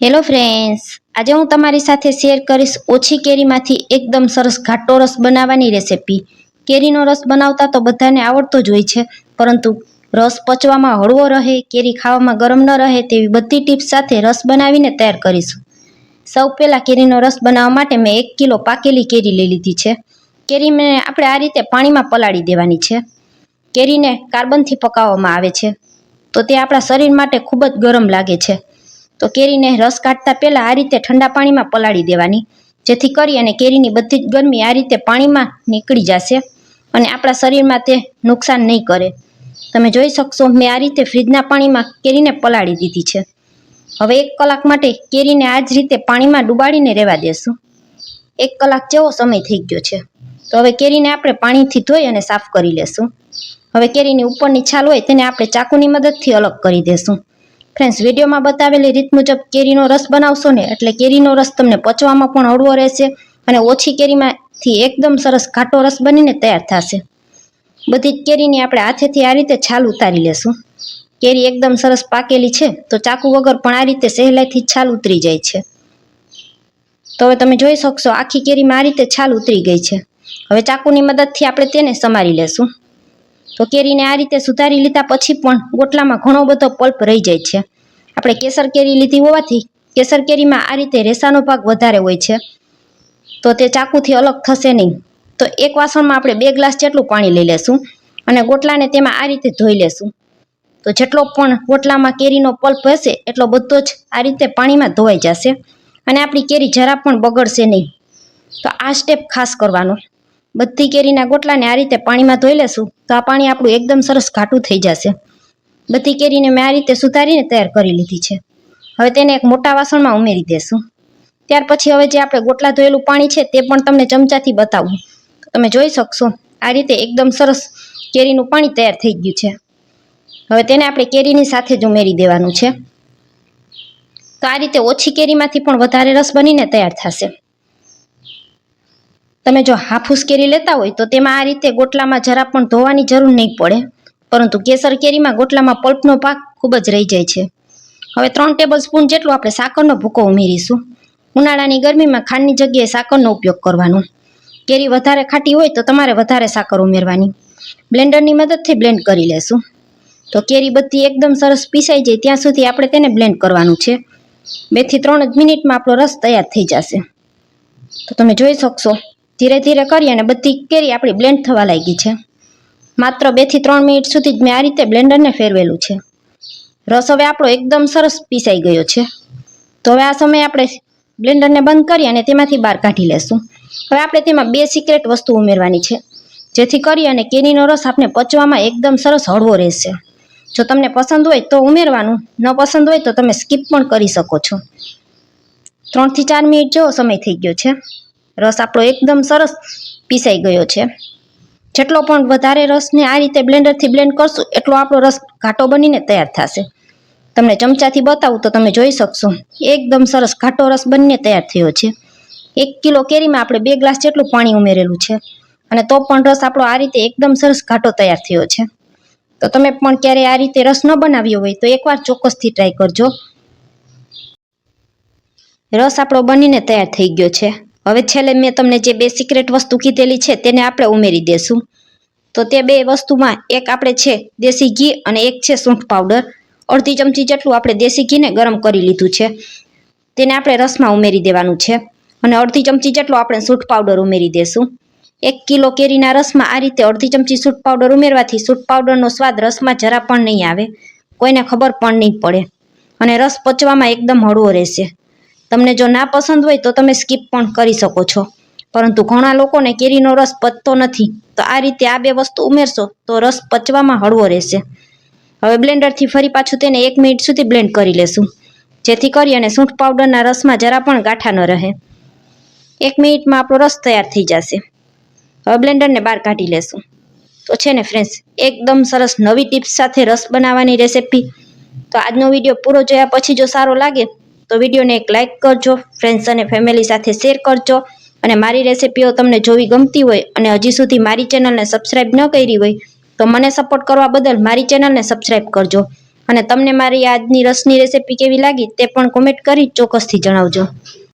Hello friends આજે હું તમારી સાથે શેર કરીશ ઓછી કેરીમાંથી એકદમ સરસ ઘાટો રસ બનાવવાની રેસીપી કેરીનો રસ બનાવતા તો બધાને આવડતો જ હોય છે, પરંતુ રસ પચવામાં હળવો રહે, કેરી ખાવામાં ગરમ ન રહે તેવી બધી ટિપ્સ સાથે રસ બનાવીને તૈયાર કરીશું. સૌ પહેલાં કેરીનો રસ બનાવવા માટે મેં એક કિલો પાકેલી કેરી લઈ લીધી છે. કેરીને આપણે આ રીતે પાણીમાં પલાળી દેવાની છે. કેરીને કાર્બનથી પકાવવામાં આવે છે. તો તે આપણા શરીર માટે ખૂબ જ ગરમ લાગે છે. તો કેરીને રસ કાઢતા પહેલાં આ રીતે ઠંડા પાણીમાં પલાળી દેવાની. જેથી કરી અને કેરીની બધી જ ગરમી આ રીતે પાણીમાં નીકળી જશે અને આપણા શરીરમાં તે નુકસાન નહીં કરે. તમે જોઈ શકશો, મેં આ રીતે ફ્રીજના પાણીમાં કેરીને પલાળી દીધી છે. હવે એક કલાક માટે કેરીને આ જ રીતે પાણીમાં ડુબાડીને રહેવા દેશું. એક કલાક જેવો સમય થઈ ગયો છે. તો હવે કેરીને આપણે પાણીથી ધોઈ અને સાફ કરી લેશું. હવે કેરીની ઉપરની છાલ હોય તેને આપણે ચાકુની મદદથી અલગ કરી દેશું. ફ્રેન્ડ્સ વિડીયોમાં બતાવેલી રીત મુજબ કેરીનો રસ બનાવશો ને એટલે કેરીનો રસ તમને પચવામાં પણ હળવો રહેશે અને ઓછી કેરીમાંથી એકદમ સરસ ઘાટો રસ બનીને તૈયાર થશે. બધી જ કેરીની આપણે હાથેથી આ રીતે છાલ ઉતારી લેશું. કેરી એકદમ સરસ પાકેલી છે, તો ચાકુ વગર પણ આ રીતે સહેલાઈથી છાલ ઉતરી જાય છે. તો હવે તમે જોઈ શકશો, આખી કેરીમાં આ રીતે છાલ ઉતરી ગઈ છે. હવે ચાકુની મદદથી આપણે તેને સમારી લેશું. તો કેરીને આ રીતે સુધારી લીધા પછી પણ ગોટલામાં ઘણો બધો પલ્પ રહી જાય છે. આપણે કેસર કેરી લીધી હોવાથી કેસર કેરીમાં આ રીતે રેસાનો ભાગ વધારે હોય છે. તો તે ચાકુથી અલગ થશે નહીં. તો એક વાસણમાં આપણે બે ગ્લાસ જેટલું પાણી લઈ લેશું અને ગોટલાને તેમાં આ રીતે ધોઈ લેશું. તો જેટલો પણ ગોટલામાં કેરીનો પલ્પ હશે એટલો બધો જ આ રીતે પાણીમાં ધોવાઈ જશે અને આપણી કેરી જરા પણ બગડશે નહીં. તો આ સ્ટેપ ખાસ કરવાનો. બધી કેરીના ગોટલાને આ રીતે પાણીમાં ધોઈ લેશું તો આ પાણી આપણું એકદમ સરસ ઘાટું થઈ જશે. બધી કેરીને મેં આ રીતે સુધારીને તૈયાર કરી લીધી છે. હવે તેને એક મોટા વાસણમાં ઉમેરી દેશું. ત્યાર પછી હવે જે આપણે ગોટલા ધોયેલું પાણી છે તે પણ તમને ચમચાથી બતાવું. તમે જોઈ શકશો, આ રીતે એકદમ સરસ કેરીનું પાણી તૈયાર થઈ ગયું છે. હવે તેને આપણે કેરીની સાથે જ ઉમેરી દેવાનું છે. તો આ રીતે ઓછી કેરીમાંથી પણ વધારે રસ બનીને તૈયાર થશે. તમે જો હાફૂસ કેરી લેતા હોય તો તેમાં આ રીતે ગોટલામાં જરા પણ ધોવાની જરૂર નહીં પડે. પરંતુ કેસર કેરીમાં ગોટલામાં પલ્પનો ભાગ ખૂબ જ રહી જાય છે. હવે ત્રણ ટેબલ સ્પૂન જેટલું આપણે સાકરનો ભૂકો ઉમેરીશું. ઉનાળાની ગરમીમાં ખાંડની જગ્યાએ સાકરનો ઉપયોગ કરવાનો. કેરી વધારે ખાટી હોય તો તમારે વધારે સાકર ઉમેરવાની. બ્લેન્ડરની મદદથી બ્લેન્ડ કરી લેશું. તો કેરી બધી એકદમ સરસ પીસાઈ જાય ત્યાં સુધી આપણે તેને બ્લેન્ડ કરવાનું છે. બેથી ત્રણ જ મિનિટમાં આપણો રસ તૈયાર થઈ જશે. તો તમે જોઈ શકશો. ધીરે ધીરે કરી અને બધી કેરી આપણી બ્લેન્ડ થવા લાગી છે. માત્ર બેથી ત્રણ મિનિટ સુધી જ મેં આ રીતે બ્લેન્ડરને ફેરવેલું છે. રસ હવે આપણો એકદમ સરસ પીસાઈ ગયો છે. તો હવે આ સમયે આપણે બ્લેન્ડરને બંધ કરી અને તેમાંથી બહાર કાઢી લેશું. હવે આપણે તેમાં બે સિક્રેટ વસ્તુ ઉમેરવાની છે. જેથી કરી અને કેરીનો રસ આપણે પચવામાં એકદમ સરસ હળવો રહેશે. જો તમને પસંદ હોય તો ઉમેરવાનું, ન પસંદ હોય તો તમે સ્કીપ પણ કરી શકો છો. ત્રણથી ચાર મિનિટ જેવો સમય થઈ ગયો છે. રસ આપણો એકદમ સરસ પીસાઈ ગયો છે. જેટલો પણ વધારે રસને આ રીતે બ્લેન્ડરથી બ્લેન્ડ કરશું, એટલો આપણો રસ ઘાટો બનીને તૈયાર થશે. તમને ચમચાથી બતાવું તો તમે જોઈ શકશો, એકદમ સરસ ઘાટો રસ બનીને તૈયાર થયો છે. એક કિલો કેરીમાં આપણે બે ગ્લાસ જેટલું પાણી ઉમેરેલું છે અને તો પણ રસ આપણો આ રીતે એકદમ સરસ ઘાટો તૈયાર થયો છે. તો તમે પણ ક્યારેય આ રીતે રસ ન બનાવ્યો હોય તો એકવાર ચોક્કસથી ટ્રાય કરજો. રસ આપણો બનીને તૈયાર થઈ ગયો છે. હવે છેલ્લે મેં તમને જે બે સિક્રેટ વસ્તુ કીધેલી છે તેને આપણે ઉમેરી દેશું. તો તે બે વસ્તુમાં એક આપણે છે દેશી ઘી અને એક છે સૂંઠ પાવડર અડધી ચમચી જેટલું આપણે દેશી ઘીને ગરમ કરી લીધું છે. તેને આપણે રસમાં ઉમેરી દેવાનું છે અને અડધી ચમચી જેટલો આપણે સૂંઠ પાવડર ઉમેરી દેશું. એક કિલો કેરીના રસમાં આ રીતે અડધી ચમચી સૂંઠ પાવડર ઉમેરવાથી સૂંઠ પાવડરનો સ્વાદ રસમાં જરા પણ નહીં આવે. કોઈને ખબર પણ નહીં પડે. અને રસ પચવામાં એકદમ હળવો રહેશે. તમને જો ના પસંદ હોય તો તમે સ્કીપ પણ કરી શકો છો. પરંતુ ઘણા લોકોને કેરીનો રસ પચતો નથી. તો આ રીતે આ બે વસ્તુ ઉમેરશો તો રસ પચવામાં હળવો રહેશે. હવે બ્લેન્ડરથી ફરી પાછું તેને એક મિનિટ સુધી બ્લેન્ડ કરી લેશું. જેથી કરી અને સૂંઠ પાવડરના રસમાં જરા પણ ગાંઠા ન રહે. એક મિનિટમાં આપણો રસ તૈયાર થઈ જશે. હવે બ્લેન્ડરને બહાર કાઢી લેશું. તો છે ને ફ્રેન્ડ્સ એકદમ સરસ નવી ટિપ્સ સાથે રસ બનાવવાની રેસિપી તો આજનો વીડિયો પૂરો જોયા પછી જો સારો લાગે તો વિડીયોને એક લાઇક કરજો ફ્રેન્ડ્સ અને ફેમિલી સાથે શેર કરજો. અને મારી રેસિપીઓ તમને જોવી ગમતી હોય અને હજી સુધી મારી ચેનલને સબસ્ક્રાઇબ ન કરી હોય, તો મને સપોર્ટ કરવા બદલ મારી ચેનલને સબસ્ક્રાઇબ કરજો. અને તમને મારી આજની રસની રેસીપી કેવી લાગી તે પણ કોમેન્ટ કરી ચોક્કસથી જણાવજો.